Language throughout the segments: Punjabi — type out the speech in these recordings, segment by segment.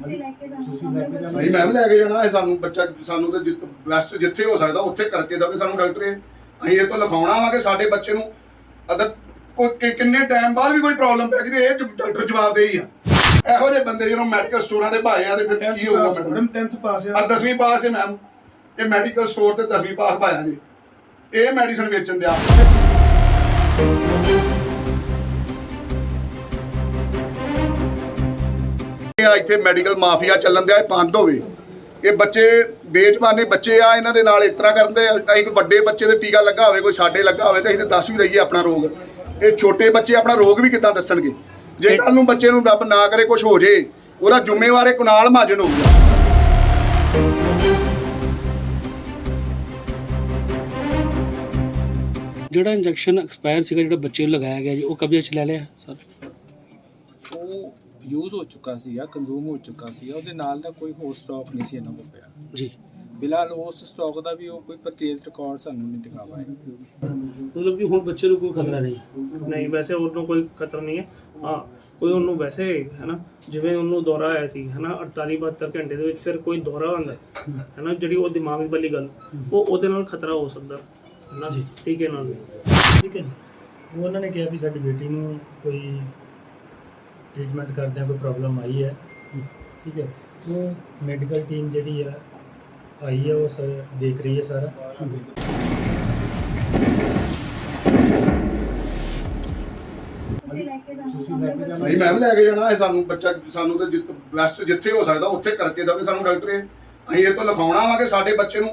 ਤੁਸੀਂ ਲੈ ਕੇ ਜਾਣਾ ਨਹੀਂ ਮੈਮ ਲੈ ਕੇ ਜਾਣਾ ਹੈ ਸਾਨੂੰ ਬੱਚਾ ਸਾਨੂੰ ਤੇ ਬੈਸਟ ਜਿੱਥੇ ਹੋ ਸਕਦਾ ਉੱਥੇ ਕਰਕੇ ਦਵੇ ਸਾਨੂੰ ਡਾਕਟਰ ਇਹ। ਅਸੀਂ ਇਹ ਤੋਂ ਲਿਖਾਉਣਾ ਵਾ ਕਿ ਸਾਡੇ ਬੱਚੇ ਨੂੰ ਅਦਰ ਕੋਈ ਕਿ- ਕਿੰਨੇ ਟਾਈਮ ਬਾਅਦ ਵੀ ਕੋਈ ਪ੍ਰੋਬਲਮ ਪੈ ਗਈ ਤੇ ਇਹ ਡਾਕਟਰ ਜਵਾਬ ਦੇ ਹੀ ਆ। ਇਹੋ ਜਿਹੇ ਬੰਦੇ ਜਦੋਂ ਮੈਡੀਕਲ ਸਟੋਰਾਂ ਦੇ ਭਾਏ ਆ ਤੇ ਫਿਰ ਕੀ ਹੋਊਗਾ ਮੈਡਮ ਮੈਡਮ 10th ਪਾਸ ਆ। 10ਵੀਂ ਪਾਸ ਹੈ ਮੈਮ ਇਹ ਮੈਡੀਕਲ ਸਟੋਰ ਤੇ 10ਵੀਂ ਪਾਸ ਪਾਇਆ ਜੀ। ਇਹ ਮੈਡੀਸਨ ਵੇਚਣ ਦਿਆ। ਆ, ਇੱਥੇ ਮੈਡੀਕਲ ਮਾਫੀਆ ਚੱਲਣ ਦਿਆ, ਇਹ ਬੰਦ ਹੋਵੇ। ਇਹ ਬੱਚੇ ਬੇਜਮਾਨੇ ਬੱਚੇ ਆ, ਇਹਨਾਂ ਦੇ ਨਾਲ ਇਸ ਤਰ੍ਹਾਂ ਕਰਦੇ ਆ ਅਸੀਂ ਵੱਡੇ ਬੱਚੇ ਦੇ ਟੀਕਾ ਲੱਗਾ ਹੋਵੇ, ਕੋਈ ਸਾਡੇ ਲੱਗਾ ਹੋਵੇ, ਤੇ ਅਸੀਂ ਤੇ ਦੱਸ ਵੀ ਦਈਏ ਆਪਣਾ ਰੋਗ। ਇਹ ਛੋਟੇ ਬੱਚੇ ਆਪਣਾ ਰੋਗ ਵੀ ਕਿੱਦਾਂ ਦੱਸਣਗੇ? ਜੇ ਕੱਲ ਨੂੰ ਬੱਚੇ ਨੂੰ ਰੱਬ ਨਾ ਕਰੇ ਕੁਝ ਹੋ ਜੇ, ਉਹਦਾ ਜ਼ਿੰਮੇਵਾਰ ਇਹ ਕੁਨਾਲ ਮਹਾਜਨ ਹੋਊਗਾ। ਜਿਹੜਾ ਇੰਜੈਕਸ਼ਨ ਐਕਸਪਾਇਰ ਸੀਗਾ, ਜਿਹੜਾ ਬੱਚੇ ਨੂੰ ਲਗਾਇਆ ਗਿਆ ਜੀ, ਉਹ ਕਬਜ਼ੇ 'ਚ ਲੈ ਲਿਆ, ਸਰ? ਯੂਜ਼ ਹੋ ਚੁੱਕਾ ਸੀ ਜਾਂ ਕੰਜ਼ੂਮ ਹੋ ਚੁੱਕਾ ਸੀ ਉਹਦੇ ਨਾਲ ਦਾ ਕੋਈ ਹੋਰ ਸਟਾਕ ਨਹੀਂ ਸੀ ਇਹਨਾਂ ਕੋਲ ਪਿਆ। ਜੀ। ਫਿਲਹਾਲ ਉਸ ਸਟਾਕ ਦਾ ਵੀ ਉਹ ਕੋਈ ਪਰਚੇਜ਼ ਰਿਕਾਰਡ ਸਾਨੂੰ ਨਹੀਂ ਦਿਖਾ ਪਾਇਆ ਮਤਲਬ ਕਿ ਹੁਣ ਬੱਚੇ ਨੂੰ ਕੋਈ ਖਤਰਾ ਨਹੀਂ ਹੈ? ਨਹੀਂ ਵੈਸੇ ਉਹਨੂੰ ਕੋਈ ਖਤਰਾ ਨਹੀਂ ਹੈ। ਹਾਂ ਕੋਈ ਉਹਨੂੰ ਵੈਸੇ ਹੈ ਨਾ ਜਿਵੇਂ ਉਹਨੂੰ ਦੌਰਾ ਆਇਆ ਸੀ ਹੈ ਨਾ 48 72 ਘੰਟੇ ਦੇ ਵਿੱਚ ਫਿਰ ਕੋਈ ਦੌਰਾ ਆਉਂਦਾ ਹੈ ਨਾ ਜਿਹੜੀ ਉਹ ਦਿਮਾਗ ਵਾਲੀ ਗੱਲ ਉਹ ਉਹਦੇ ਨਾਲ ਖਤਰਾ ਹੋ ਸਕਦਾ ਹੈ ਨਾ ਠੀਕ ਹੈ ਨਾਲ ਠੀਕ ਹੈ ਉਹਨਾਂ ਨੇ ਕਿਹਾ ਵੀ ਸਾਡੀ ਬੇਟੀ ਨੂੰ ਕੋਈ ਟ੍ਰੀਟਮੈਂਟ ਕਰਦਿਆਂ ਕੋਈ ਪ੍ਰੋਬਲਮ ਆਈ ਹੈ? ਠੀਕ ਹੈ। ਉਹ ਮੈਡੀਕਲ ਟੀਮ ਜਿਹੜੀ ਆ ਆਈ ਹੈ ਉਹ ਸਰ ਦੇਖ ਰਹੀ ਹੈ ਸਾਰਾ। ਤੁਸੀਂ ਲੈ ਕੇ ਜਾਣਾ ਨਹੀਂ ਮੈਮ ਲੈ ਕੇ ਜਾਣਾ ਹੈ ਸਾਨੂੰ ਬੱਚਾ ਸਾਨੂੰ ਤੇ ਬੈਸਟ ਜਿੱਥੇ ਹੋ ਸਕਦਾ ਉੱਥੇ ਕਰਕੇ ਦਵੇ ਸਾਨੂੰ ਡਾਕਟਰ ਇਹ। ਅਸੀਂ ਇਹ ਤੋਂ ਲਿਖਾਉਣਾ ਵਾ ਕਿ ਸਾਡੇ ਬੱਚੇ ਨੂੰ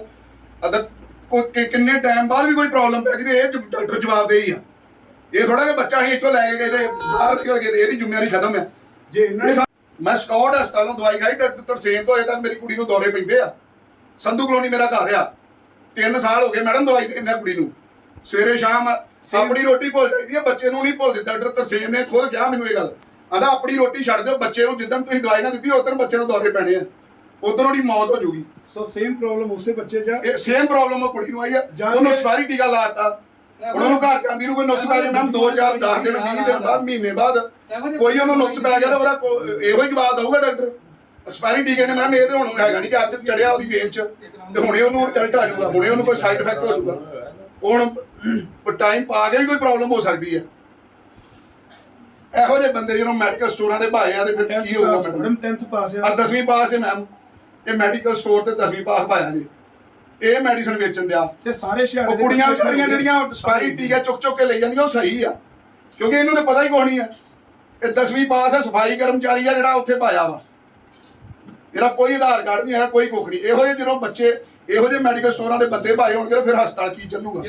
ਅਦਰ ਕੋਈ ਕਿ- ਕਿੰਨੇ ਟਾਈਮ ਬਾਅਦ ਵੀ ਕੋਈ ਪ੍ਰੋਬਲਮ ਪੈ ਗਈ ਤੇ ਇਹ ਡਾਕਟਰ ਜਵਾਬ ਦੇ ਹੀ ਆ। ਇਹ ਥੋੜਾ ਕਿ ਬੱਚਾ ਅਸੀਂ ਇੱਥੋਂ ਲੈ ਕੇ ਗਏ ਤੇ ਬਾਹਰ ਨਿਕਲ ਗਏ ਤੇ ਇਹਦੀ ਜ਼ਿੰਮੇਵਾਰੀ ਖਤਮ ਹੈ। ਜੇ ਇਹਨਾਂ ਇਹ ਸਾ- ਮੈਂ ਸਕਾਟ ਹਸਪਤਾਲੋਂ ਦਵਾਈ ਖਾਈ ਡਾਕਟਰ ਤਰਸੇਮ ਤੋਂ ਅਜੇ ਤੱਕ ਮੇਰੀ ਕੁੜੀ ਨੂੰ ਦੌਰੇ ਪੈਂਦੇ ਆ। ਸੰਧੂ ਕਲੋਨੀ ਮੇਰਾ ਘਰ ਆ। 3 ਸਾਲ ਹੋ ਗਏ ਮੈਡਮ ਦਵਾਈ ਦਿੰਦੇ ਕੁੜੀ ਨੂੰ। ਸਵੇਰੇ ਸ਼ਾਮ ਆਪਣੀ ਰੋਟੀ ਭੁੱਲ ਜਾਂਦੀ ਹੈ ਬੱਚੇ ਨੂੰ ਨਹੀਂ ਭੁੱਲਦੇ। ਡਾਕਟਰ ਤਰਸੇਮ ਨੇ ਖੁਦ ਕਿਹਾ ਮੈਨੂੰ ਇਹ ਗੱਲ। ਆਂਦਾ ਆਪਣੀ ਰੋਟੀ ਛੱਡ ਦਿਓ ਬੱਚੇ ਨੂੰ ਜਿੱਦਣ ਤੁਸੀਂ ਦਵਾਈ ਨਾ ਦਿੱਤੀ ਉਦੋਂ ਬੱਚੇ ਨੂੰ ਦੌਰੇ ਪੈਣੇ ਆ। ਉਦੋਂ ਉਹਦੀ ਮੌਤ ਹੋ ਜਾਊਗੀ। ਸੋ ਸੇਮ ਪ੍ਰੋਬਲਮ ਉਸੇ ਬੱਚੇ ਜਾਂ ਇਹ ਸੇਮ ਪ੍ਰੋਬਲਮ ਉਹ ਕੁੜੀ ਨੂੰ ਆਈ ਆ। ਜਾਂ ਉਹਨੂੰ ਫਿਰ- ਐਕਸਪਾਇਰੀ ਟੀਕਾ ਲਾਤਾ ਉਹਨਾਂ ਨੂੰ ਘਰ ਜਾਂਦੀ ਨੂੰ ਕੋਈ ਨੁਕਸ ਪੈ ਜਾਏ ਮੈਮ 2 4 10 ਦਿਨ 20 ਦਿਨ ਬਾਅਦ ਮਹੀਨੇ ਬਾਅਦ ਕੋਈ ਉਹਨੂੰ ਨੁਕਸ ਪੈ ਗਿਆ ਤਾਂ ਉਹਦਾ ਕੋ- ਇਹੋ ਹੀ ਜਵਾਬ ਦਊਗਾ ਡਾਕਟਰ ਐਕਸਪਾਇਰੀ ਟੀਕੇ ਨੇ ਮੈਮ ਇਹ ਤੇ ਹੁਣ ਹੈਗਾ ਨਹੀਂ ਕਿ ਅੱਜ ਚੜਿਆ ਉਹਦੀ ਵੇਨ ਚ। ਤੇ ਹੁਣੇ ਉਹਨੂੰ ਰਿਜ਼ਲਟ ਆ ਜਾਊਗਾ ਹੁਣੇ ਉਹਨੂੰ ਕੋਈ ਸਾਈਡ ਇਫੈਕਟ ਹੋ ਜਾਊਗਾ। ਹੁਣ ਟਾਈਮ ਪਾ ਕੇ ਵੀ ਕੋਈ ਪ੍ਰੋਬਲਮ ਹੋ ਸਕਦੀ ਹੈ। ਇਹੋ ਜਿਹੇ ਬੰਦੇ ਜਦੋਂ ਮੈਡੀਕਲ ਸਟੋਰਾਂ ਦੇ ਭਾਏ ਆ ਤੇ ਫਿਰ ਕੀ ਹੋਊਗਾ? ਮੈਡਮ ਮੈਡਮ 10th ਪਾਸ ਆ। 10ਵੀਂ ਪਾਸ ਹੈ ਮੈਮ ਇਹ ਮੈਡੀਕਲ ਸਟੋਰ ਤੇ 10ਵੀਂ ਪਾਸ ਪਾਇਆ ਜੀ। ਇਹ ਮੈਡੀਸਨ ਵੇਚਣ ਦਿਆ। ਤੇ ਸਾਰੇ ਸ਼ਹਿਰ ਉਹ ਕੁੜੀਆਂ ਵਿਚਾਰੀਆਂ ਜਿਹੜੀਆਂ ਸਪਾਇਰੀ ਟੀਕਾ ਚੁੱਕ ਚੁੱਕ ਕੇ ਲਈ ਜਾਂਦੀਆਂ ਉਹ ਸਹੀ ਆ। ਕਿਉਂਕਿ ਇਹਨੂੰ ਤਾਂ ਪਤਾ ਹੀ ਨਹੀਂ ਆ ਇਹ 10ਵੀਂ ਪਾਸ ਹੈ ਸਫ਼ਾਈ ਕਰਮਚਾਰੀ ਆ ਜਿਹੜਾ ਉੱਥੇ ਪਾਇਆ ਵਾ। ਇਹਦਾ ਕੋਈ ਆਧਾਰ ਕਾਰਡ ਨਹੀਂ ਹੈ ਕੋਈ ਕੁੱਖ ਨਹੀਂ। ਇਹੋ ਜਿਹੇ ਜਦੋਂ ਬੱਚੇ ਇਹੋ ਜਿਹੇ ਮੈਡੀਕਲ ਸਟੋਰਾਂ ਦੇ ਬੰਦੇ ਭਾਏ ਹੋਣਗੇ ਫਿਰ ਹਸਪਤਾਲ ਕੀ ਚੱਲੂਗਾ?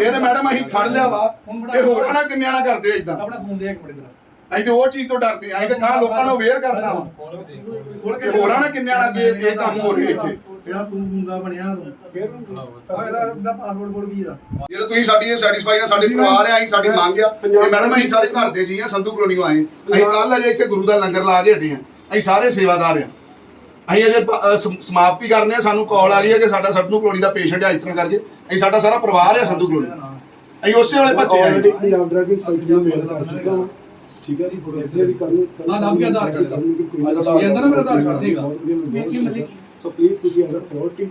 ਇਹਨੇ ਮੈਡਮ ਅਸੀਂ ਫੜ ਲਿਆ ਵਾ। ਤੇ ਹੋਰਾਂ ਨਾਲ ਕਿੰਨਿਆਂ ਨਾਲ ਕਰਦੇ ਇਦਾਂ ਆਪਣਾ ਫੋਨ ਦੇ ਇੱਕ ਮਿੰਟ ਜਰਾ। ਅਸੀਂ ਤੇ ਉਹ ਚੀਜ਼ ਤੋਂ ਡਰਦੇ ਆ। ਅਸੀਂ ਤੇ ਕਹਾਂ ਲੋਕਾਂ ਨੂੰ ਅਵੇਅਰ ਕਰਨਾ ਵਾ। ਹੋਰਾਂ ਨਾਲ ਕਿੰਨਿਆਂ ਨਾਲ ਇਹ ਕੰਮ ਹੋ ਰਿਹਾ ਇੱਥੇ? ਜਿਹੜਾ ਤੂੰ ਗੁੰਗਾ ਬਣਿਆ ਤੂੰ ਫਿਰ ਆ ਇਹਦਾ ਇਹਦਾ ਪਾਸਵਰਡ ਕੋਡ ਕੀ ਇਹਦਾ ਜੇ ਤੁਸੀਂ ਸਾਡੀ ਇਹ ਸੈਟੀਸਫਾਈ ਆ ਸਾਡੇ ਪਰਿਵਾਰ ਆ ਅਸੀਂ ਸਾਡੀ ਮੰਗ ਆ। ਇਹ ਮੈਡਮ ਅਸੀਂ ਸਾਰੇ ਘਰ ਦੇ ਜੀ ਆ ਸੰਧੂ ਕਲੋਨੀ ਆਏ ਅਸੀਂ ਕੱਲ ਅਜੇ ਇੱਥੇ ਗੁਰੂ ਦਾ ਲੰਗਰ ਲਾ ਕੇ ਹਟੇ ਆ ਅਸੀਂ ਸਾਰੇ ਸੇਵਾਦਾਰ ਆ। ਅਸੀਂ ਅਜੇ ਪ- ਅ, ਸਮ- ਸਮਾਪਤੀ ਕਰਨੇ ਆ ਸਾਨੂੰ ਕਾਲ ਆ ਰਹੀ ਹੈ ਕਿ ਸਾਡਾ ਸੰਧੂ ਕਲੋਨੀ ਦਾ ਪੇਸ਼ੈਂਟ ਆ ਇਸ ਤਰ੍ਹਾਂ ਕਰਕੇ। ਅਸੀਂ ਸਾਡਾ ਸਾਰਾ ਪਰਿਵਾਰ ਆ ਸੰਧੂ ਕਲੋਨੀ। ਅਸੀਂ ਉਸੇ ਵਾਲੇ ਬੱਚੇ ਆ ਆਲਰੇਡੀ ਪੰਜਾਬ ਡਰੱਗ ਇੰਸਪੈਕਟਰ ਨੂੰ ਮੇਲ ਕਰ ਚੁੱਕਾ ਹਾਂ ਠੀਕ ਹੈ ਜੀ ਇੱਥੇ ਵੀ ਕਰਨ ਕਰਨ ਹਾਂ, ਨਾਮ ਕੀ ਆਧਾਰ ਕਾਰਡ? ਕਰਨ ਦੀ ਕੋਈ ਆਧਾਰ ਗੱਲ ਇਹ ਅੰਦਰ ਮੇਰਾ ਆਧਾਰ ਕਾਰਡ ਦੇਗਾ। ਵੇਖੀ ਮਲਿਕ ਸੋ ਪਲੀਜ਼ ਤੁਸੀਂ ਐਜ਼ ਅ ਅਥਾਰਟੀ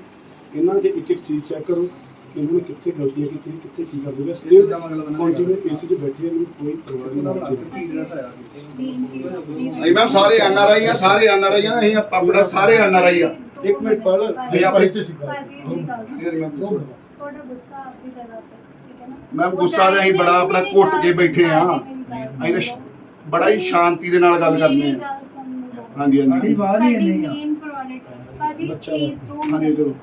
ਇਹਨਾਂ ਦੇ ਇੱਕ ਇੱਕ ਚੀਜ਼ ਚੈੱਕ ਕਰੋ ਕਿ ਇਹਨਾਂ ਨੇ ਕਿੱਥੇ ਗਲਤੀਆਂ ਕੀਤੀਆਂ ਕਿੱਥੇ ਕੀ ਕਰਦੇ ਨੇ ਸਟਿਲ ਕੰਟੀਨਿਊ ਏਸੀ ਤੇ ਬੈਠੇ ਮੈਨੂੰ ਕੋਈ ਪਰਵਾਹ ਨਹੀਂ ਦੀ ਅਸੀਂ ਮੈਮ ਸਾਰੇ ਐਨ ਆਰ ਆਈ ਆ ਸਾਰੇ ਐਨ ਆਰ ਆਈ ਆ ਅਸੀਂ ਆਪਣਾ ਸਾਰੇ ਐਨ ਆਰ ਆਈ ਆ। ਇੱਕ ਮਿੰਟ ਪਹਿਲਾਂ ਇਹ ਆਪਣੀ ਮੈਮ ਦੱਸੋ। ਤੁਹਾਡਾ ਗੁੱਸਾ ਆਪਣੀ ਜਗ੍ਹਾ ਤੇ ਠੀਕ ਹੈ ਨਾ? ਮੈਮ ਗੁੱਸਾ ਤੇ ਅਸੀਂ ਬੜਾ ਆਪਣਾ ਘੁੱਟ ਕੇ ਬੈਠੇ ਆ। ਅਸੀਂ ਤਾਂ ਬੜਾ ਹੀ ਸ਼ਾਂਤੀ ਦੇ ਨਾਲ ਗੱਲ ਕਰਨੇ ਆ। ਹਾਂਜੀ ਹਾਂਜੀ। ਆਵਾਜ਼ ਹੀ ਨਹੀਂ ਆ। ਬੱਚਾ ਪਲੀਜ਼ ਦੋ ਹਾਂਜੀ ਚਲੋ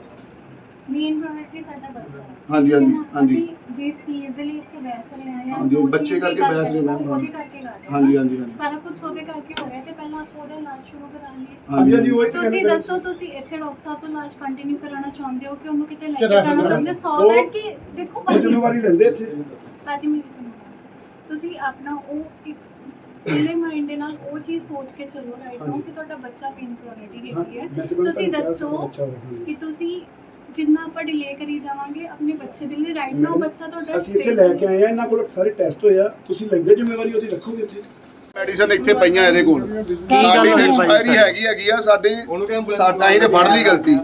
ਮੇਨ ਪ੍ਰਾਇੋਰਟੀ ਸਾਡਾ ਬੱਚਾ ਹੈ। ਹਾਂਜੀ, ਹਾਂਜੀ, ਠੀਕ ਹੈ ਨਾ? ਹਾਂਜੀ। ਅਸੀਂ ਜਿਸ ਚੀਜ਼ ਦੇ ਲਈ ਇੱਥੇ ਬਹਿਸ ਰਹੇ ਹਾਂ ਜਾਂ ਹਾਂਜੀ, ਜੋ ਬੱਚੇ ਚੀਜ਼ ਕਰਕੇ ਬਹਿਸ ਰਹੇ ਹਾਂ, ਉਹਦੇ ਹਾਂਜੀ। ਕਰਕੇ ਕਰ ਰਹੇ ਹਾਂ। ਹਾਂਜੀ ਹਾਂਜੀ ਹਾਂਜੀ ਸਾਰਾ ਕੁਝ ਉਹਦੇ ਕਰਕੇ ਹੋ ਰਿਹਾ ਤੇ ਪਹਿਲਾਂ ਆਪਾਂ ਉਹਦਾ ਇਲਾਜ ਸ਼ੁਰੂ ਕਰਾਂਗੇ ਹਾਂਜੀ ਹਾਂਜੀ ਉਹ ਤੁਸੀਂ ਦੱਸੋ ਤੁਸੀਂ ਇੱਥੇ ਡਾਕਟਰ ਸਾਹਿਬ ਤੋਂ ਇਲਾਜ ਕੰਟੀਨਿਊ ਕਰਾਉਣਾ ਚਾਹੁੰਦੇ ਹੋ ਕਿ ਉਹਨੂੰ ਕਿਤੇ ਲੈ ਕੇ ਜਾਣਾ ਚਾਹੁੰਦੇ ਹੋ ਸੋ ਉਹ- ਕਿ ਦੇਖੋ ਉਹ ਭਾਜੀ ਜ਼ਿੰਮੇਵਾਰੀ ਲੈਂਦੇ ਇੱਥੇ ਭਾਜੀ ਮੇਰੀ ਸੁਣੋ ਤੁਸੀਂ ਆਪਣਾ ਉਹ ਇੱਕ ਖੁੱਲੇ ਮਾਈਂਡ ਦੇ ਨਾਲ ਉਹ ਚੀਜ਼ ਸੋਚ ਕੇ ਚੱਲੋ ਰਾਈਟ ਨੂੰ ਕਿ ਤੁਹਾਡਾ ਬੱਚਾ ਮੇਨ ਪ੍ਰਾਇੋਰਟੀ ਹਾਂ, ਹੈਗੀ ਤੁਸੀਂ ਦੱਸੋ। ਕਿ ਤੁਸੀਂ ਜਿੰਨਾ ਆਪਾਂ ਡਿਲੇ ਕਰੀ ਜਾਵਾਂਗੇ ਆਪਣੇ ਬੱਚੇ ਦੇ ਲਈ ਰਾਈਟ ਨਾਓ ਬੱਚਾ ਤੁਹਾਡਾ ਅਸੀਂ ਇੱਥੇ ਲੈ ਕੇ ਆਏ ਆ ਇਹਨਾਂ ਕੋਲ ਸਾਰੇ ਟੈਸਟ ਹੋਏ ਆ। ਤੁਸੀਂ ਲੈਂਦੇ ਜ਼ਿੰਮੇਵਾਰੀ ਉਹਦੀ ਰੱਖੋਗੇ ਇੱਥੇ? ਮੈਡੀਸਨ ਇੱਥੇ ਪਈਆਂ ਇਹਦੇ ਕੋਲ। ਸਾਡੀ ਐਕਸਪਾਇਰੀ ਹੈਗੀ ਹੈਗੀ ਆ ਸਾਡੇ ਸਾਡਾ ਇਹਨੇ ਫੜ ਲਈ ਗਲਤੀ।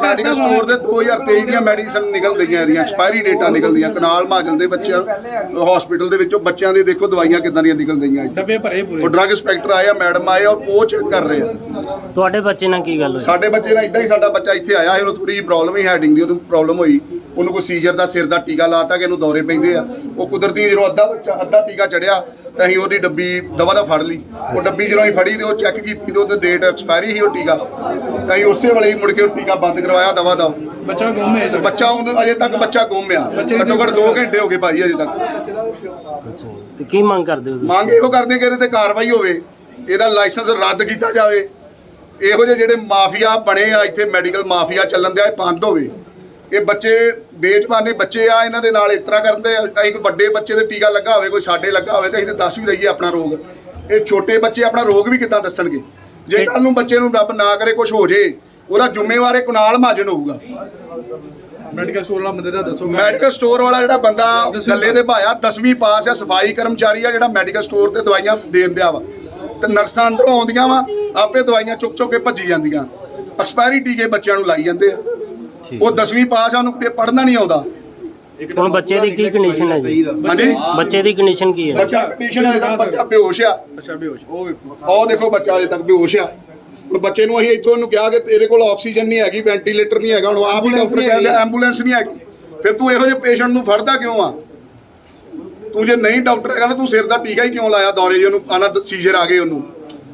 ਮੈਡੀਕਲ ਸਟੋਰ ਦੇ 2023 ਦੀਆਂ ਮੈਡੀਸਨ ਨਿਕਲਦੀਆਂ ਇਹਦੀਆਂ ਐਕਸਪਾਇਰੀ ਡੇਟਾਂ ਨਿਕਲਦੀਆਂ ਕਨਾਲ ਮਾਜਲ ਦੇ ਬੱਚਿਆਂ। ਹਸਪੀਟਲ ਦੇ ਵਿੱਚੋਂ ਬੱਚਿਆਂ ਦੇ ਦੇਖੋ ਦਵਾਈਆਂ ਕਿੱਦਾਂ ਦੀਆਂ ਨਿਕਲਦੀਆਂ ਇੱਥੇ। ਡੱਬੇ ਭਰੇ ਪੂਰੇ। ਉਹ ਡਰੱਗ ਇੰਸਪੈਕਟਰ ਆਇਆ ਮੈਡਮ ਆਏ ਔਰ ਉਹ ਚੈੱਕ ਕਰ ਰਹੇ ਆ। ਤੁਹਾਡੇ ਬੱਚੇ ਨਾਲ ਕੀ ਗੱਲ ਹੋਈ? ਸਾਡੇ ਬੱਚੇ ਨਾਲ ਇਦਾਂ ਹੀ ਸਾਡਾ ਬੱਚਾ ਇੱਥੇ ਆਇਆ ਸੀ ਉਹਨੂੰ ਥੋੜੀ ਜਿਹੀ ਪ੍ਰੋਬਲਮ ਹੀ ਹੈਡਿੰਗ ਦੀ ਉਹਨੂੰ ਪ੍ਰੋਬਲਮ ਹੋਈ। ਉਹਨੂੰ ਕੋਈ ਸੀਜ਼ਰ ਦਾ ਸਿਰ ਦਾ ਟੀਕਾ ਲਾਤਾ ਕਿ ਇਹਨੂੰ ਦੌਰੇ ਪੈਂਦੇ ਆ। ਉਹ ਕੁਦਰਤੀ ਜਦੋਂ ਅੱਧਾ ਬੱਚਾ ਅੱਧਾ ਟੀਕਾ ਚੜਿਆ ਤਾਂ ਅਸੀਂ ਉਹਦੀ ਡੱਬੀ ਦਵਾ ਦਾ ਫੜ ਲਈ। ਉਹ ਡੱਬੀ ਜਦੋਂ ਅਸੀਂ ਫੜੀ ਤੇ ਉਹ ਚੈੱਕ ਕੀਤੀ ਤੇ ਉਹਦੇ ਡੇਟ ਐਕਸਪਾਇਰੀ ਸੀ ਉਹ ਟੀਕਾ। ਤਾਂ ਅਸੀਂ ਉਸੇ ਵੇਲੇ ਹੀ ਮੁੜ ਕੇ ਉਹ ਟੀਕਾ ਬੰਦ ਕਰਵਾਇਆ ਦਵਾ ਦਾ। ਬੱਚਾ ਗੁੰਮ ਹੈ ਤੇ ਬੱਚਾ ਉਹਨੂੰ ਅਜੇ ਤੱਕ ਬੱਚਾ ਗੁੰਮ ਆ। ਘੱਟੋ ਘੱਟ 2 ਘੰਟੇ ਹੋ ਗਏ ਭਾਈ ਅਜੇ ਤੱਕ। ਤੇ ਕੀ ਮੰਗ ਕਰਦੇ ਹੋ? ਮੰਗ ਇਹੋ ਕਰਦੇ ਕਿ ਇਹਦੇ ਤੇ ਕਾਰਵਾਈ ਹੋਵੇ। ਇਹਦਾ ਲਾਇਸੈਂਸ ਰੱਦ ਕੀਤਾ ਜਾਵੇ। ਇਹੋ ਜਿਹੇ ਜਿਹੜੇ ਮਾਫੀਆ ਬਣੇ ਆ ਇੱਥੇ ਮੈਡੀਕਲ ਮਾਫੀਆ ਚੱਲਣ ਦਿਆ ਇਹ ਬੰਦ ਹੋਵੇ। ਇਹ ਬੱਚੇ ਬੇਜਮਾਨੇ ਬੱਚੇ ਆ ਇਹਨਾਂ ਦੇ ਨਾਲ ਇਸ ਤਰ੍ਹਾਂ ਕਰਦੇ ਆ ਅਸੀਂ ਕੋਈ ਵੱਡੇ ਬੱਚੇ ਦੇ ਟੀਕਾ ਲੱਗਾ ਹੋਵੇ ਕੋਈ ਸਾਡੇ ਲੱਗਾ ਹੋਵੇ ਤੇ ਅਸੀਂ ਤੇ ਦੱਸ ਵੀ ਦਈਏ ਆਪਣਾ ਰੋਗ। ਇਹ ਛੋਟੇ ਬੱਚੇ ਆਪਣਾ ਰੋਗ ਵੀ ਕਿੱਦਾਂ ਦੱਸਣਗੇ? ਜੇ ਕੱਲ ਨੂੰ ਬੱਚੇ ਨੂੰ ਰੱਬ ਨਾ ਕਰੇ ਕੁਝ ਹੋ ਜੇ ਉਹਦਾ ਜ਼ਿੰਮੇਵਾਰ ਇਹ ਕੁਨਾਲ ਮਹਾਜਨ ਹੋਊਗਾ। ਮੈਡੀਕਲ ਸਟੋਰ ਵਾਲਾ ਬੰਦੇ ਦਾ ਦੱਸੋ। ਮੈਡੀਕਲ ਸਟੋਰ ਵਾਲਾ ਜਿਹੜਾ ਬੰਦਾ ਗੱਲੇ ਦੇ ਭਾਇਆ 10ਵੀਂ ਪਾਸ ਆ ਸਫ਼ਾਈ ਕਰਮਚਾਰੀ ਆ ਜਿਹੜਾ ਮੈਡੀਕਲ ਸਟੋਰ ਤੇ ਦਵਾਈਆਂ ਦੇਣ ਦਿਆ ਵਾ। ਤੇ ਨਰਸਾਂ ਅੰਦਰੋਂ ਆਉਂਦੀਆਂ ਵਾ ਆਪੇ ਦਵਾਈਆਂ ਚੁੱਕ ਚੁੱਕ ਕੇ ਭੱਜੀ ਜਾਂਦੀਆਂ। ਐਕਸਪਾਇਰੀ ਟੀਕੇ ਬੱਚਿਆਂ ਨੂੰ ਲਾਈ ਜਾਂਦੇ ਆ। ਉਹ 10ਵੀਂ ਪਾਸ ਆ ਉਹਨੂੰ ਪੜ੍ਹਨਾ ਨਹੀਂ ਆਉਂਦਾ। ਹੁਣ ਬੱਚੇ ਦੀ ਕੀ ਕੰਡੀਸ਼ਨ ਹੈ ਜੀ ਹਾਂਜੀ? ਬੱਚੇ ਦੀ ਕੰਡੀਸ਼ਨ ਕੀ ਹੈ? ਬੱਚਾ ਕੰਡੀਸ਼ਨ ਹੈ ਤਾਂ ਬੱਚਾ ਬੇਹੋਸ਼ ਆ। ਅੱਛਾ ਬੇਹੋਸ਼। ਉਹ ਦੇਖੋ ਬੱਚਾ ਅਜੇ ਤੱਕ ਬੇਹੋਸ਼ ਆ। ਹੁਣ ਬੱਚੇ ਨੂੰ ਅਸੀਂ ਇੱਥੋਂ ਉਹਨੂੰ ਕਿਹਾ ਕਿ ਤੇਰੇ ਕੋਲ ਆਕਸੀਜਨ ਨਹੀਂ ਹੈਗੀ ਵੈਂਟੀਲੇਟਰ ਨਹੀਂ ਹੈਗਾ ਹੁਣ ਆਪ ਹੀ ਡਾਕਟਰ ਕਹਿੰਦੇ ਐਂਬੂਲੈਂਸ ਨਹੀਂ ਹੈਗੀ। ਫਿਰ ਤੂੰ ਇਹੋ ਜਿਹੇ ਪੇਸ਼ੈਂਟ ਨੂੰ ਫੜਦਾ ਕਿਉਂ ਆ? ਤੂੰ ਜੇ ਨਹੀਂ ਡਾਕਟਰ ਹੈਗਾ ਨਾ ਤੂੰ ਸਿਰ ਦਾ ਟੀਕਾ ਹੀ ਕਿਉਂ ਲਾਇਆ ਦੌਰੇ ਜੇ ਉਹਨੂੰ ਆਣਾ ਸੀਜ਼ਰ ਆ ਗਏ ਉਹਨੂੰ।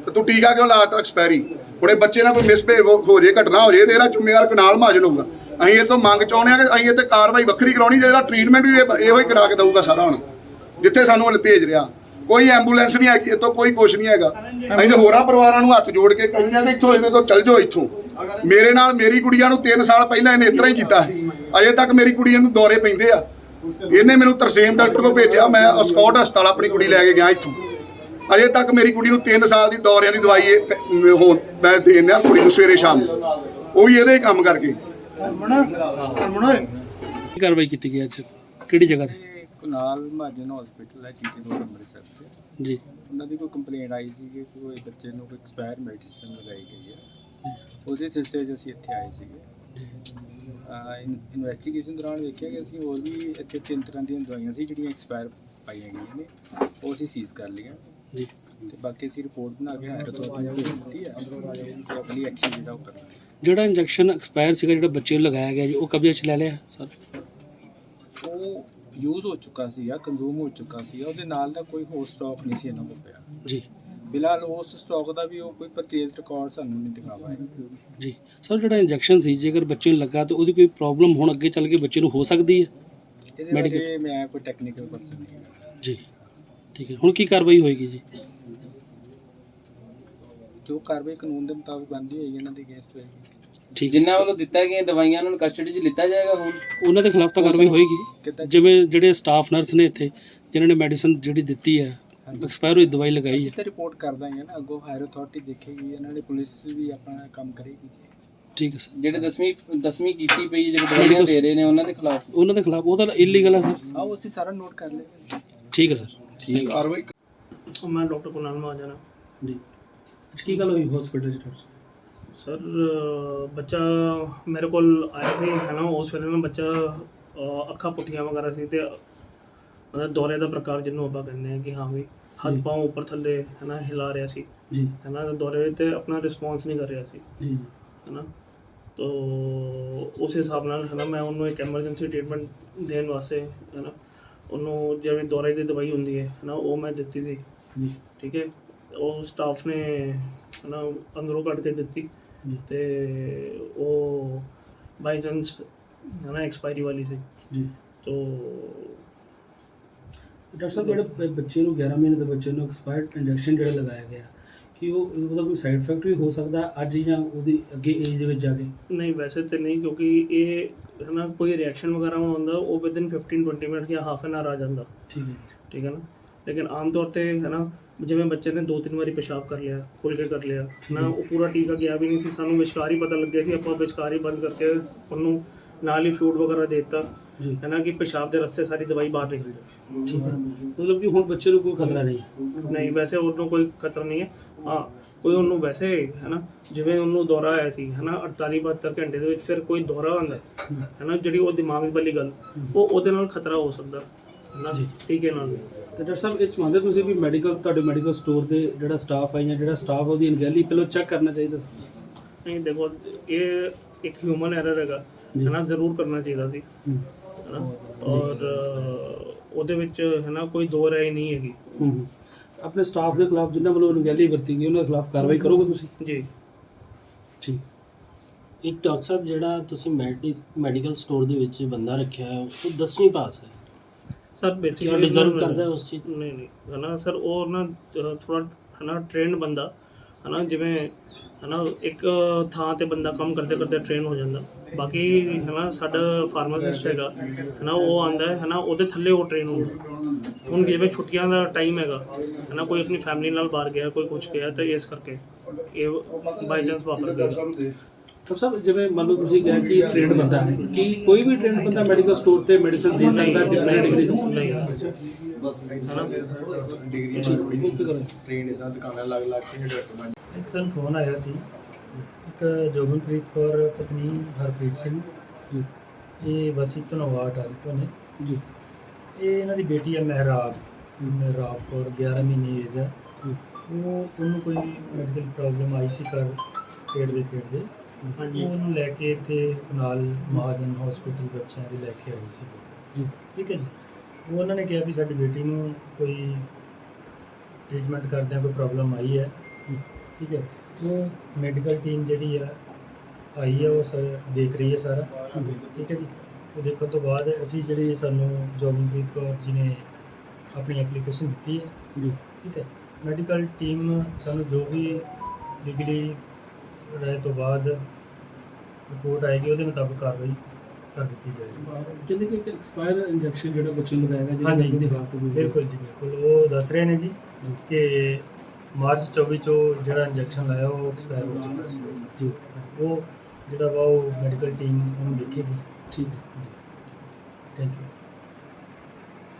ਤੇ ਤੂੰ ਟੀਕਾ ਕਿਉਂ ਲਾਤਾ ਐਕਸਪਾਇਰੀ? ਹੁਣੇ ਬੱਚੇ ਨਾਲ ਕੋਈ ਮਿਸਬਿਹੇਵ ਹੋ ਜੇ, ਘਟਨਾ ਹੋ ਜੇ, ਤੇ ਇਹਦਾ ਜ਼ਿੰਮੇਵਾਰ ਕਨਾਲ ਮਹਾਜਨ ਹੋਊਗਾ। ਅਸੀਂ ਇਹ ਤੋਂ ਮੰਗ ਚਾਹੁੰਦੇ ਆ ਕਿ ਅਸੀਂ ਇਹ ਤੇ ਕਾਰਵਾਈ ਵੱਖਰੀ ਕਰਾਉਣੀ, ਜਿਹੜਾ ਟ੍ਰੀਟਮੈਂਟ ਵੀ ਇਹ- ਇਹੋ ਹੀ ਕਰਾ ਕੇ ਦਊਗਾ ਸਾਰਾ ਹੁਣ, ਜਿੱਥੇ ਸਾਨੂੰ ਹਲ ਭੇਜ ਰਿਹਾ। ਕੋਈ ਐਂਬੂਲੈਂਸ ਨਹੀਂ ਹੈਗੀ ਇਹ ਕੋਈ ਕੁਛ ਨਹੀਂ ਹੈਗਾ। ਅਸੀਂ ਤੇ ਹੋਰਾਂ ਪਰਿਵਾਰਾਂ ਨੂੰ ਹੱਥ ਜੋੜ ਕੇ ਕਹਿੰਦੇ ਆ ਕਿ ਇੱਥੋਂ ਇਹਦੇ ਤੋਂ ਚੱਲ ਜਾਓ ਇੱਥੋਂ। ਮੇਰੇ ਨਾਲ ਮੇਰੀ ਕੁੜੀਆਂ ਨੂੰ 3 ਸਾਲ ਪਹਿਲਾਂ ਇਹਨੇ ਇਸ ਤਰ੍ਹਾਂ ਹੀ ਕੀਤਾ ਅਜੇ ਤੱਕ ਮੇਰੀ ਕੁੜੀਆਂ ਨੂੰ ਦੌਰੇ ਪੈਂਦੇ ਆ। ਇਹਨੇ ਮੈਨੂੰ ਤਰਸੇਮ ਡਾਕਟਰ ਕੋਲ ਭੇਜਿਆ, ਮੈਂ ਸਕਾਟ ਹਸਪਤਾਲ ਆਪਣੀ ਕੁੜੀ ਲੈ ਕੇ ਗਿਆ ਇੱਥੋਂ। ਅਜੇ ਤੱਕ ਮੇਰੀ ਕੁੜੀ ਨੂੰ 3 ਸਾਲ ਦੀ ਦੌਰਿਆਂ ਦੀ ਦਵਾਈ ਇਹ ਪ- ਹੋ ਮੈਂ ਦੇਣਾ ਕੁੜੀ ਨੂੰ ਸਵੇਰੇ ਸ਼ਾਮ ਉਹ ਵੀ ਇਹਦੇ ਕੰਮ ਕਰਕੇ। ਕੀ ਕਾਰਵਾਈ ਕੀਤੀ ਗਈ ਅੱਜ? ਕਿਹੜੀ ਜਗ੍ਹਾ ਤੇ? ਕੁਨਾਲ ਮਹਾਜਨ ਹਸਪੀਟਲ ਹੈ ਜੀਟੀ ਰੋਡ ਅੰਮ੍ਰਿਤਸਰ ਤੇ। ਜੀ। ਉਹਨਾਂ ਦੀ ਕੋਈ ਕੰਪਲੇਂਟ ਆਈ ਸੀ ਕਿ ਕੋਈ ਬੱਚੇ ਨੂੰ ਕੋਈ ਐਕਸਪਾਇਰ ਮੈਡੀਸਿਨ ਲਗਾਈ ਗਈ ਹੈ। ਉਹਦੇ ਸਿਲਸਿਲੇ 'ਚ ਅਸੀਂ ਇੱਥੇ ਆਏ ਸੀਗੇ। ਇਨਵੈਸਟੀਗੇਸ਼ਨ ਦੌਰਾਨ ਵੇਖਿਆ ਕਿ ਅਸੀਂ ਹੋਰ ਵੀ ਇੱਥੇ ਤਿੰਨ ਤਰ੍ਹਾਂ ਦੀਆਂ ਦਵਾਈਆਂ ਸੀ ਜਿਹੜੀਆਂ ਐਕਸਪਾਇਰ ਪਾਈਆਂ ਗਈਆਂ ਨੇ ਉਹ ਅਸੀਂ ਸੀਜ਼ ਕਰ ਲਈਆਂ। ਜੀ। ਤੇ ਬਾਕੀ ਅਸੀਂ ਰਿਪੋਰਟ ਬਣਾ ਕੇ ਹਾਇਰ ਅਥਾਰਟੀ ਨੂੰ ਦਿੱਤੀ ਹੈ ਤੇ ਅਗਲੀ ਐਕਸ਼ਨ ਜਿਹੜਾ ਉਹ ਕਰਨਾ। ਜਿਹੜਾ ਇੰਜੈਕਸ਼ਨ ਐਕਸਪਾਇਰ ਸੀਗਾ ਜਿਹੜਾ ਬੱਚੇ ਨੂੰ ਲਗਾਇਆ ਗਿਆ ਜੀ ਉਹ ਕਬਜ਼ੇ 'ਚ ਲੈ ਲਿਆ ਸਰ? ਉਹ ਯੂਜ਼ ਹੋ ਚੁੱਕਾ ਸੀ ਜਾਂ ਕੰਜ਼ੂਮ ਹੋ ਚੁੱਕਾ ਸੀ ਉਹਦੇ ਨਾਲ ਦਾ ਕੋਈ ਹੋਰ ਸਟਾਕ ਨਹੀਂ ਸੀ ਇਹਨਾਂ ਕੋਲ ਪਿਆ। ਜੀ। ਫਿਲਹਾਲ ਉਸ ਸਟਾਕ ਦਾ ਵੀ ਉਹ ਕੋਈ ਪਰਚੇਜ਼ ਰਿਕਾਰਡ ਸਾਨੂੰ ਨਹੀਂ ਦਿਖਾ ਪਾਇਆ ਜੀ। ਸਰ ਜਿਹੜਾ ਇੰਜੈਕਸ਼ਨ ਸੀ ਜੇਕਰ ਬੱਚੇ ਨੂੰ ਲੱਗਾ ਤਾਂ ਉਹਦੀ ਕੋਈ ਪ੍ਰੋਬਲਮ ਹੁਣ ਅੱਗੇ ਚੱਲ ਕੇ ਬੱਚੇ ਨੂੰ ਹੋ ਸਕਦੀ ਹੈ? ਇਹਦੇ ਬਾਰੇ ਮੈਂ ਕੋਈ ਟੈਕਨੀਕਲ ਪਰਸਨ ਨਹੀਂ ਹਾਂ ਜੀ। ਠੀਕ ਹੈ। ਹੁਣ ਕੀ ਕਾਰਵਾਈ ਹੋਏਗੀ ਜੀ? ਜੋ ਕਾਰਵਾਈ ਕਾਨੂੰਨ ਦੇ ਮੁਤਾਬਕ ਬਣਦੀ ਹੋਏਗੀ ਇਹਨਾਂ ਦੇ ਅਗੇਂਸਟ ਹੋਏਗੀ। ਠੀਕ ਹੈ। ਜਿਨ੍ਹਾਂ ਵੱਲੋਂ ਦਿੱਤਾ ਗਿਆ ਦਵਾਈਆਂ ਉਹਨਾਂ ਨੂੰ ਕਸਟਡੀ 'ਚ ਲਿੱਤਾ ਜਾਏਗਾ ਹੁਣ? ਉਹਨਾਂ ਦੇ ਖਿਲਾਫ ਤਾਂ ਕਾਰਵਾਈ ਹੋਏਗੀ? ਜਿਵੇਂ ਜਿਹੜੇ ਸਟਾਫ ਨਰਸ ਨੇ ਇੱਥੇ ਜਿਨ੍ਹਾਂ ਨੇ ਮੈਡੀਸਨ ਜਿਹੜੀ ਦਿੱਤੀ ਹੈ ਐਕਸਪਾਇਰ ਹੋਈ ਦਵਾਈ ਲਗਾਈ ਅਸੀਂ ਹੈ। ਤਾਂ ਰਿਪੋਰਟ ਕਰ ਦਾਂਗੇ ਨਾ ਅੱਗੋਂ ਹਾਇਰ ਅਥਾਰਟੀ ਦੇਖੇਗੀ ਇਹਨਾਂ ਨੇ ਪੁਲਿਸ ਵੀ ਆਪਣਾ ਕੰਮ ਕਰੇਗੀ। ਠੀਕ ਹੈ ਸਰ। ਜਿਹੜੇ 10ਵੀਂ 10ਵੀਂ ਕੀਤੀ ਪਈ ਜਿਹੜੇ ਦਵਾਈਆਂ ਦੇ ਰਹੇ ਨੇ ਉਹਨਾਂ ਦੇ ਖਿਲਾਫ? ਉਹਨਾਂ ਦੇ ਖਿਲਾਫ ਉਹ ਤਾਂ ਇਲੀਗਲ ਹੈ ਸਰ। ਆਓ ਅਸੀਂ ਸਾਰਾ ਨੋਟ ਕਰ ਲਵਾਂਗੇ ਠੀਕ ਹੈ ਸਰ। ਠੀਕ ਕਾਰਵਾਈ ਮੈਂ ਡਾਕਟਰ ਕੁਨਾਲ ਮਹਾਜਨ ਹਾਂ ਜੀ। ਅੱਜ ਕੀ ਗੱਲ ਹੋਈ ਹਸਪੀਟਲ 'ਚ ਡਾਕਟਰ ਸਾਹਿਬ? ਸਰ ਅ, ਬੱਚਾ ਮੇਰੇ ਕੋਲ ਆਇਆ ਸੀ ਹੈ ਨਾ ਉਸ ਵੇਲੇ ਨਾ ਬੱਚਾ ਅ, ਅੱਖਾਂ ਪੁੱਠੀਆਂ ਵਗੈਰਾ ਸੀ ਤੇ ਮਤਲਬ ਦੌਰੇ ਦਾ ਪ੍ਰਕਾਰ ਜਿਹਨੂੰ ਆਪਾਂ ਕਹਿੰਦੇ ਆ ਕਿ ਹਾਂ ਵੀ ਹੱਥ ਜੀ। ਪਾਉ ਉੱਪਰ ਥੱਲੇ ਹੈ ਨਾ ਹਿਲਾ ਰਿਹਾ ਸੀ। ਜੀ। ਹੈ ਨਾ ਦੌਰੇ ਤੇ ਆਪਣਾ ਰਿਸਪੌਂਸ ਨਹੀਂ ਕਰ ਰਿਹਾ ਸੀ। ਜੀ। ਹੈ ਨਾ ਤੋ ਉਸ ਹਿਸਾਬ ਨਾਲ ਹੈ ਨਾ ਮੈਂ ਉਹਨੂੰ ਇੱਕ ਐਮਰਜੈਂਸੀ ਟ੍ਰੀਟਮੈਂਟ ਦੇਣ ਵਾਸਤੇ ਹੈ ਨਾ ਉਹਨੂੰ ਜਿਵੇਂ ਦੌਰੇ ਦੀ ਦਵਾਈ ਹੁੰਦੀ ਹੈ ਨਾ ਉਹ ਮੈਂ ਦਿੱਤੀ ਸੀ। ਜੀ। ਠੀਕ ਹੈ? ਉਹ ਸਟਾਫ ਨੇ ਨਾ ਅੰਦਰੋਂ ਕੱਢ ਕੇ ਦਿੱਤੀ। ਤੇ ਉਹ ਬਾਈ ਚਾਂਸ ਨਾ ਐਕਸਪਾਇਰੀ ਵਾਲੀ ਸੀ। ਜੀ। ਤੋ ਡਾਕਟਰ ਸਾਹਿਬ ਜਿਹੜੇ ਬੱਚੇ ਨੂੰ 11 ਮਹੀਨੇ ਦੇ ਬੱਚੇ ਨੂੰ ਐਕਸਪਾਇਰਡ ਇੰਜੈਕਸ਼ਨ ਜਿਹੜਾ ਲਗਾਇਆ ਗਿਆ ਕਿ ਉਹ ਉਹਦਾ ਕੋਈ ਸਾਈਡ ਇਫੈਕਟ ਵੀ ਹੋ ਸਕਦਾ ਹੈ ਅੱਜ ਜਾਂ ਉਹਦੀ ਅੱਗੇ ਏਜ ਦੇ ਵਿੱਚ ਜਾ ਕੇ? ਨਹੀਂ ਵੈਸੇ ਤੇ ਨਹੀਂ ਕਿਉਂਕਿ ਇਹ ਹੈ ਨਾ ਕੋਈ ਰਿਐਕਸ਼ਨ ਵਗੈਰਾ ਹੁੰਦਾ ਉਹ ਵਿਦਿਨ 15 20 ਮਿੰਟ ਜਾਂ ਹਾਫ ਐਨ ਆਰ ਆ ਜਾਂਦਾ। ਠੀਕ ਹੈ। ਠੀਕ ਹੈ ਨਾ? ਲੇਕਿਨ ਆਮ ਤੌਰ ਤੇ ਹੈ ਨਾ ਜਿਵੇਂ ਬੱਚੇ ਨੇ ਦੋ ਤਿੰਨ ਵਾਰੀ ਪਿਸ਼ਾਬ ਕਰ ਲਿਆ ਖੁੱਲ ਕੇ ਕਰ ਲਿਆ ਨਾ ਉਹ ਪੂਰਾ ਟੀਕਾ ਗਿਆ ਵੀ ਨਹੀਂ ਸੀ ਸਾਨੂੰ ਵਿਸ਼ਕਾਰ ਹੀ ਪਤਾ ਲੱਗਿਆ ਸੀ ਆਪਾਂ ਵਿਸ਼ਕਾਰ ਹੀ ਬੰਦ ਕਰਕੇ ਉਹਨੂੰ ਨਾਲ ਹੀ ਫਲੂਡ ਵਗੈਰਾ ਦੇ ਦਿੱਤਾ। ਜੀ। ਹੈ ਨਾ ਕਿ ਪਿਸ਼ਾਬ ਦੇ ਰਸਤੇ ਸਾਰੀ ਦਵਾਈ ਬਾਹਰ ਨਿਕਲ ਜਾਏ ਠੀਕ ਹੈ। ਮਤਲਬ ਕਿ ਹੁਣ ਬੱਚੇ ਨੂੰ ਕੋਈ ਖਤਰਾ ਨਹੀਂ ਹੈ। ਨਹੀਂ ਵੈਸੇ ਉਹਨੂੰ ਕੋਈ ਖਤਰਾ ਨਹੀਂ ਹੈ। ਹਾਂ ਕੋਈ ਉਹਨੂੰ ਵੈਸੇ ਹੈ ਨਾ ਜਿਵੇਂ ਉਹਨੂੰ ਦੌਰਾ ਆਇਆ ਸੀ ਹੈ ਨਾ 48 72 ਘੰਟੇ ਦੇ ਵਿੱਚ ਫਿਰ ਕੋਈ ਦੌਰਾ ਆਉਂਦਾ ਹੈ ਨਾ ਜਿਹੜੀ ਉਹ ਦਿਮਾਗ ਵਾਲੀ ਗੱਲ ਉਹ ਉਹਦੇ ਨਾਲ ਖਤਰਾ ਹੋ ਸਕਦਾ ਹੈ ਨਾ? ਟੀਕੇ ਨਾਲ ਤੇ ਡਾਕਟਰ ਸਾਹਿਬ ਇਹ 'ਚ ਮੰਨਦੇ ਤੁਸੀਂ ਵੀ ਮੈਡੀਕਲ ਤੁਹਾਡੇ ਮੈਡੀਕਲ ਸਟੋਰ ਦੇ ਜਿਹੜਾ ਸਟਾਫ ਹੈ ਜਾਂ ਜਿਹੜਾ ਸਟਾਫ ਉਹਦੀ ਅਣਗਹਿਲੀ ਪਹਿਲਾਂ ਚੈੱਕ ਕਰਨਾ ਚਾਹੀਦਾ ਸੀ? ਨਹੀਂ ਦੇਖੋ ਇਹ ਇੱਕ ਹਿਊਮਨ ਐਰਰ ਹੈਗਾ ਹੈ ਨਾ ਜ਼ਰੂਰ ਕਰਨਾ ਚਾਹੀਦਾ ਸੀ। ਹੂੰ ਹੈ ਨਾ ਔਰ ਉਹਦੇ ਵਿੱਚ ਹੈ ਨਾ ਕੋਈ ਦੋ ਰਾਏ ਨਹੀਂ ਹੈਗੀ। ਹੂੰ। ਆਪਣੇ ਸਟਾਫ ਦੇ ਖਿਲਾਫ ਜਿਨ੍ਹਾਂ ਵੱਲੋਂ ਅਣਗਹਿਲੀ ਵਰਤੀ ਗਈ ਉਹਨਾਂ ਦੇ ਖਿਲਾਫ ਕਾਰਵਾਈ ਕਰੋਗੇ ਤੁਸੀਂ? ਜੀ। ਠੀਕ। ਇੱਕ ਡਾਕਟਰ ਸਾਹਿਬ ਜਿਹੜਾ ਤੁਸੀਂ ਮੈਡੀਕਲ ਸਟੋਰ ਦੇ ਵਿੱਚ ਬੰਦਾ ਰੱਖਿਆ ਹੈ ਉਹ 10ਵੀਂ ਪਾਸ ਹੈ। ਸਰ ਬੇਸਿਕਲੀ deserve ਕਰਦਾ ਹੈ ਉਸ ਚੀਜ਼? ਨਹੀਂ ਨਹੀਂ। ਹੈ ਨਾ ਸਰ ਉਹ ਨਾ ਥੋੜਾ ਹੈ ਨਾ ਟ੍ਰੇਨਡ ਬੰਦਾ। ਹੈ ਨਾ ਜਿਵੇਂ ਹੈ ਨਾ ਇੱਕ ਥਾਂ ਤੇ ਬੰਦਾ ਕੰਮ ਕਰਦੇ ਕਰਦੇ ਟ੍ਰੇਨ ਹੋ ਜਾਂਦਾ। ਬਾਕੀ ਹੈ ਨਾ ਸਾਡਾ ਫਾਰਮਾਸਿਸਟ ਹੈਗਾ ਹੈ ਨਾ ਉਹ ਆਂਦਾ ਹੈ ਨਾ ਉਹਦੇ ਥੱਲੇ ਉਹ ਟ੍ਰੇਨ ਹੁੰਦਾ। ਹੁਣ ਜਿਵੇਂ ਛੁੱਟੀਆਂ ਦਾ ਟਾਈਮ ਹੈਗਾ ਹੈ ਨਾ ਕੋਈ ਆਪਣੀ ਫੈਮਿਲੀ ਨਾਲ ਬਾਹਰ ਗਿਆ ਕੋਈ ਕੁਝ ਗਿਆ ਤਾਂ ਇਸ ਕਰਕੇ ਇਹ ਬਾਈ ਚਾਂਸ ਵਾਪਰ ਗਿਆ। ਡਾਕਟਰ ਸਾਹਿਬ ਜਿਵੇਂ ਮੰਨ ਲਓ ਤੁਸੀਂ ਕਿਹਾ ਕਿ ਟ੍ਰੇਨਡ ਬੰਦਾ ਹੈ ਕੀ ਕੋਈ ਵੀ ਟ੍ਰੇਨਡ ਬੰਦਾ ਮੈਡੀਕਲ ਸਟੋਰ ਤੇ ਮੈਡੀਸਨ ਦੇ ਸਕਦਾ ਡਿਗਰੀ ਡਿਗਰੀ ਤੋਂ। ਨਹੀਂ। ਇੱਕ ਸਾਨੂੰ ਫੋਨ ਆਇਆ ਸੀ। ਇੱਕ ਜੋਗਨਪ੍ਰੀਤ ਕੌਰ ਪਤਨੀ ਹਰਪ੍ਰੀਤ ਸਿੰਘ। ਜੀ। ਇਹ ਵਸੀ ਧਨੋਆ ਟਾਲੀਫੋ ਨੇ ਜੀ। ਇਹ ਇਹਨਾਂ ਦੀ ਬੇਟੀ ਹੈ ਮਹਿਰਾਬ। ਮਹਿਰਾਬ ਕੌਰ 11 ਮਹੀਨੇ ਏਜ ਹੈ। ਉਹ ਉਹਨੂੰ ਕੋਈ ਮੈਡੀਕਲ ਪ੍ਰੋਬਲਮ ਆਈ ਸੀ ਕਰ ਪੇਟ ਦੇ ਪੇਟ ਦੇ। ਹਾਂਜੀ। ਉਹ ਉਹਨੂੰ ਲੈ ਕੇ ਇੱਥੇ ਨਾਲ ਮਹਾਜਨ ਹਸਪੀਟਲ ਬੱਚਿਆਂ ਦੇ ਲੈ ਕੇ ਆਏ ਸੀ। ਜੀ। ਠੀਕ ਹੈ ਜੀ। ਉਹ ਉਹਨਾਂ ਨੇ ਕਿਹਾ ਵੀ ਸਾਡੀ ਬੇਟੀ ਨੂੰ ਕੋਈ ਟ੍ਰੀਟਮੈਂਟ ਕਰਦਿਆਂ ਕੋਈ ਪ੍ਰੋਬਲਮ ਆਈ ਹੈ। ਠੀਕ ਹੈ। ਉਹ ਮੈਡੀਕਲ ਟੀਮ ਜਿਹੜੀ ਆ ਆਈ ਹੈ ਉਹ ਸਰ ਦੇਖ ਰਹੀ ਹੈ ਸਾਰਾ। ਠੀਕ ਹੈ ਜੀ। ਉਹ ਦੇਖਣ ਤੋਂ ਬਾਅਦ ਅਸੀਂ ਜਿਹੜੀ ਸਾਨੂੰ ਜੋਗਨਪ੍ਰੀਤ ਕੌਰ ਜੀ ਨੇ ਆਪਣੀ ਐਪਲੀਕੇਸ਼ਨ ਦਿੱਤੀ ਹੈ। ਜੀ। ਠੀਕ ਹੈ। ਮੈਡੀਕਲ ਟੀਮ ਸਾਨੂੰ ਜੋ ਵੀ ਲੀਗਲੀ ਰਾਏ ਤੋਂ ਬਾਅਦ ਰਿਪੋਰਟ ਆਏਗੀ ਉਹਦੇ ਮੁਤਾਬਕ ਕਾਰਵਾਈ ਕਰ ਦਿੱਤੀ ਜਾਏਗੀ। ਕਹਿੰਦੇ ਕਿ ਇੱਕ ਐਕਸਪਾਇਰ ਇੰਜੈਕਸ਼ਨ ਜਿਹੜਾ ਬੱਚੇ ਨੂੰ ਲਗਾਇਆ ਗਿਆ ਹਾਂਜੀ। ਜਿਹਦੀ ਹਾਲਤ ਵੀ ਬਿਲਕੁਲ ਜੀ ਬਿਲਕੁਲ। ਉਹ ਦੱਸ ਰਹੇ ਨੇ ਜੀ ਕਿ ਮਾਰਚ 24 ਚੋਂ ਜਿਹੜਾ ਇੰਜੈਕਸ਼ਨ ਲਾਇਆ ਉਹ ਐਕਸਪਾਇਰ ਹੋ ਚੁੱਕਾ ਸੀ। ਜੀ। ਉਹ ਜਿਹੜਾ ਵਾ ਉਹ ਮੈਡੀਕਲ ਟੀਮ ਉਹਨੂੰ ਦੇਖੇਗੀ। ਠੀਕ ਹੈ। Thank you